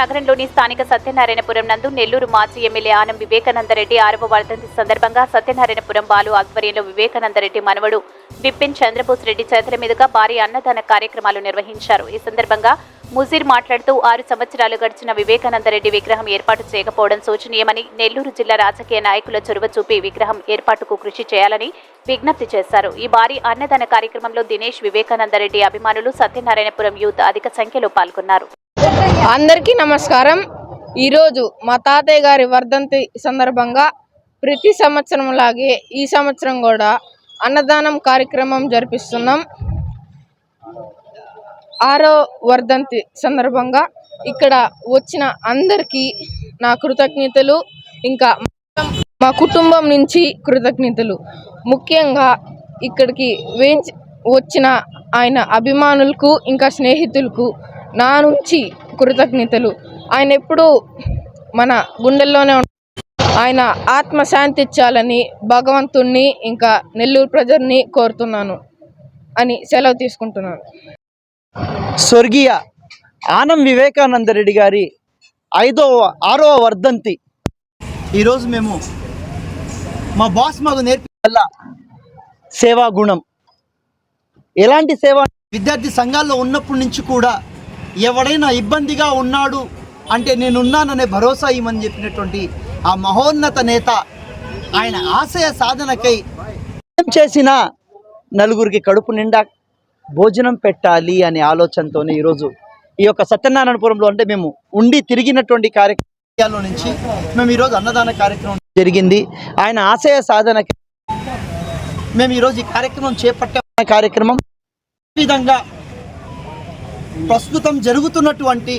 నగరంలోని స్థానిక సత్యనారాయణపురం నందు నెల్లూరు మాజీ ఎమ్మెల్యే ఆనం వివేకానందరెడ్డి ఆరవ వర్ధంతి సందర్భంగా సత్యనారాయణపురం బాలు ఆధ్వర్యంలో వివేకానందరెడ్డి మనవడు విపిన్ చంద్రబోస్ రెడ్డి చేతుల మీదుగా భారీ అన్నదాన కార్యక్రమాలు నిర్వహించారు. ఈ సందర్భంగా ముజీర్ మాట్లాడుతూ ఆరు సంవత్సరాలు గడిచిన వివేకానందరెడ్డి విగ్రహం ఏర్పాటు చేయకపోవడం శోచనీయమని నెల్లూరు జిల్లా రాజకీయ నాయకుల చొరవ చూపి విగ్రహం ఏర్పాటుకు కృషి చేయాలని విజ్ఞప్తి చేశారు. ఈ భారీ అన్నదాన కార్యక్రమంలో దినేష్ వివేకానందరెడ్డి అభిమానులు సత్యనారాయణపురం యూత్ అధిక సంఖ్యలో పాల్గొన్నారు. అందరికీ నమస్కారం. ఈరోజు మా తాతయ్య గారి వర్ధంతి సందర్భంగా ప్రతి సంవత్సరం లాగే ఈ సంవత్సరం కూడా అన్నదానం కార్యక్రమం జరిపిస్తున్నాం. ఆరో వర్ధంతి సందర్భంగా ఇక్కడ వచ్చిన అందరికీ నా కృతజ్ఞతలు ఇంకా మా కుటుంబం నుంచి కృతజ్ఞతలు. ముఖ్యంగా ఇక్కడికి వేయించి వచ్చిన ఆయన అభిమానులకు ఇంకా స్నేహితులకు నా నుంచి కృతజ్ఞతలు. ఆయన ఎప్పుడూ మన గుండెల్లోనే ఆయన ఆత్మశాంతి ఇచ్చాలని భగవంతుణ్ణి ఇంకా నెల్లూరు ప్రజల్ని కోరుతున్నాను అని సెలవు తీసుకుంటున్నాను. స్వర్గీయ ఆనం వివేకానంద రెడ్డి గారి ఐదవ ఆరవ వర్ధంతి. ఈరోజు మేము మా బాస్ మాకు నేర్పిల్ల సేవా గుణం. ఎలాంటి సేవ విద్యార్థి సంఘాల్లో ఉన్నప్పటి నుంచి కూడా ఎవడైనా ఇబ్బందిగా ఉన్నాడు అంటే నేనున్నాననే భరోసా ఇవ్వమని చెప్పినటువంటి ఆ మహోన్నత నేత ఆయన ఆశయ సాధనకై చేసిన నలుగురికి కడుపు నిండా భోజనం పెట్టాలి అనే ఆలోచనతోనే ఈరోజు ఈ యొక్క సత్యనారాయణపురంలో అంటే మేము ఉండి తిరిగినటువంటి కార్యక్రమాల నుంచి మేము ఈరోజు అన్నదాన కార్యక్రమం జరిగింది. ఆయన ఆశయ సాధనకి మేము ఈరోజు ఈ కార్యక్రమం చేపట్టే కార్యక్రమం. ఈ విధంగా ప్రస్తుతం జరుగుతున్నటువంటి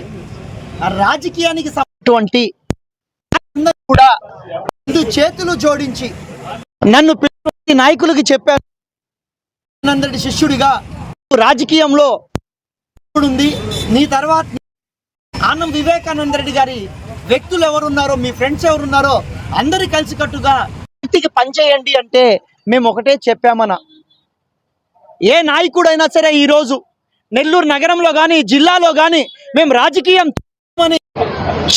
రాజకీయానికి సంబంధించినటువంటి అందరూ కూడా చేతులు జోడించి నన్ను నాయకులకి చెప్పాను నందడి శిష్యుడిగా రాజకీయంలో ఉంది. నీ తర్వాత ఆనం వివేకానంద రెడ్డి గారి వ్యక్తులు ఎవరున్నారో మీ ఫ్రెండ్స్ ఎవరున్నారో అందరు కలిసికట్టుగా వ్యక్తికి పనిచేయండి అంటే మేము ఒకటే చెప్పామన. ఏ నాయకుడైనా సరే ఈరోజు నెల్లూరు నగరంలో కానీ జిల్లాలో కానీ మేము రాజకీయం అని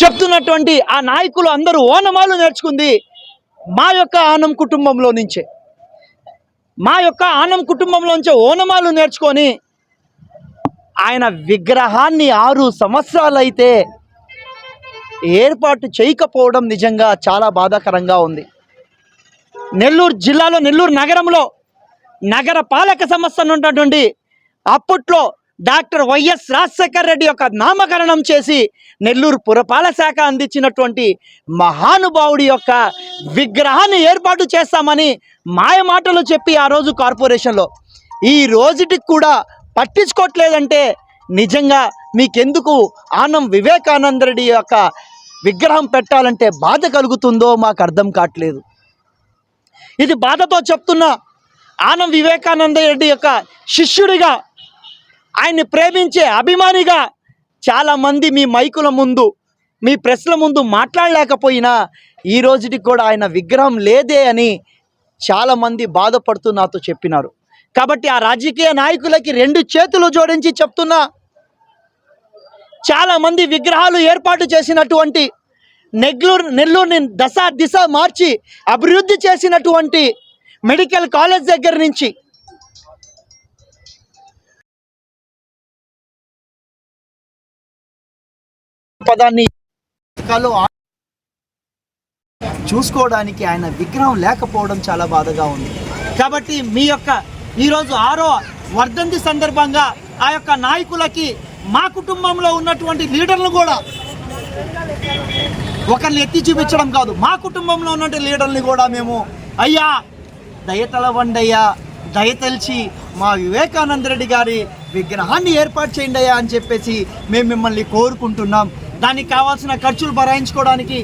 చెప్తున్నటువంటి ఆ నాయకులు అందరూ ఓనమాలు నేర్చుకుంది మా యొక్క ఆనం కుటుంబంలో నుంచే. మా యొక్క ఆనం కుటుంబంలోంచి ఓనమాలు నేర్చుకొని ఆయన విగ్రహాన్ని ఆరు సంవత్సరాలైతే ఏర్పాటు చేయకపోవడం నిజంగా చాలా బాధాకరంగా ఉంది. నెల్లూరు జిల్లాలో నెల్లూరు నగరంలో నగర పాలక సంస్థ ఉన్నటువంటి అప్పట్లో డాక్టర్ వైఎస్ రాజశేఖర్ రెడ్డి యొక్క నామకరణం చేసి నెల్లూరు పురపాలక శాఖ అందించినటువంటి మహానుభావుడి యొక్క విగ్రహాన్ని ఏర్పాటు చేస్తామని మాయమాటలు చెప్పి ఆ రోజు కార్పొరేషన్లో. ఈ రోజుటికి కూడా పట్టించుకోవట్లేదంటే నిజంగా మీకెందుకు ఆనం వివేకానంద రెడ్డి యొక్క విగ్రహం పెట్టాలంటే బాధ కలుగుతుందో మాకు అర్థం కావట్లేదు. ఇది బాధతో చెప్తున్నా ఆనం వివేకానంద రెడ్డి యొక్క శిష్యుడిగా ఆయన్ని ప్రేమించే అభిమానిగా చాలామంది మీ మైకుల ముందు మీ ప్రెస్ల ముందు మాట్లాడలేకపోయినా ఈ రోజుకి కూడా ఆయన విగ్రహం లేదే అని చాలామంది బాధపడుతూ నాతో చెప్పినారు. కాబట్టి ఆ రాజకీయ నాయకులకి రెండు చేతులు జోడించి చెప్తున్నా చాలామంది విగ్రహాలు ఏర్పాటు చేసినటువంటి నెల్లూరు నెల్లూరుని దశ దిశ మార్చి అభివృద్ధి చేసినటువంటి మెడికల్ కాలేజ్ దగ్గర నుంచి పదాన్ని కలు చూసుకోవడానికి ఆయన విగ్రహం లేకపోవడం చాలా బాధగా ఉంది. కాబట్టి మీ యొక్క ఈరోజు ఆరో వర్ధంతి సందర్భంగా ఆ యొక్క నాయకులకి మా కుటుంబంలో ఉన్నటువంటి లీడర్లు కూడా ఒకరిని ఎత్తి చూపించడం కాదు మా కుటుంబంలో ఉన్నటువంటి లీడర్ని కూడా మేము అయ్యా దయతలవండి అయ్యా దయతలిచి మా వివేకానంద రెడ్డి గారి విగ్రహాన్ని ఏర్పాటు చేయండి అయ్యా అని చెప్పేసి మేము మిమ్మల్ని కోరుకుంటున్నాం. దానికి కావాల్సిన ఖర్చులు భరాయించుకోవడానికి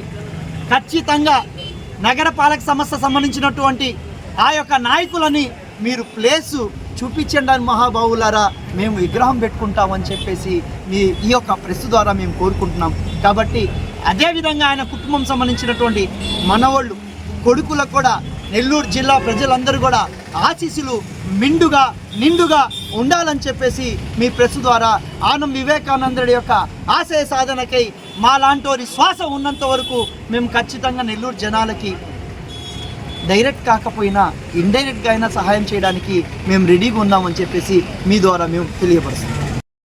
ఖచ్చితంగా నగరపాలక సంస్థ సంబంధించినటువంటి ఆ యొక్క నాయకులని మీరు ప్లేసు చూపించండి మహాబావులారా మేము విగ్రహం పెట్టుకుంటామని చెప్పేసి మీ ఈ యొక్క ప్రెస్ ద్వారా మేము కోరుకుంటున్నాం. కాబట్టి అదేవిధంగా ఆయన కుటుంబం సంబంధించినటువంటి మనవాళ్ళు కొడుకులకు కూడా నెల్లూరు జిల్లా ప్రజలందరూ కూడా ఆశీస్సులు మిండుగా నిండుగా ఉండాలని చెప్పేసి మీ ప్రెస్ ద్వారా ఆనం వివేకానందుడి యొక్క ఆశయ సాధనకై మా లాంటి శ్వాస ఉన్నంత వరకు మేము ఖచ్చితంగా నెల్లూరు జనాలకి డైరెక్ట్ కాకపోయినా ఇండైరెక్ట్గా అయినా సహాయం చేయడానికి మేము రెడీగా ఉన్నామని చెప్పేసి మీ ద్వారా మేము తెలియపరుస్తాం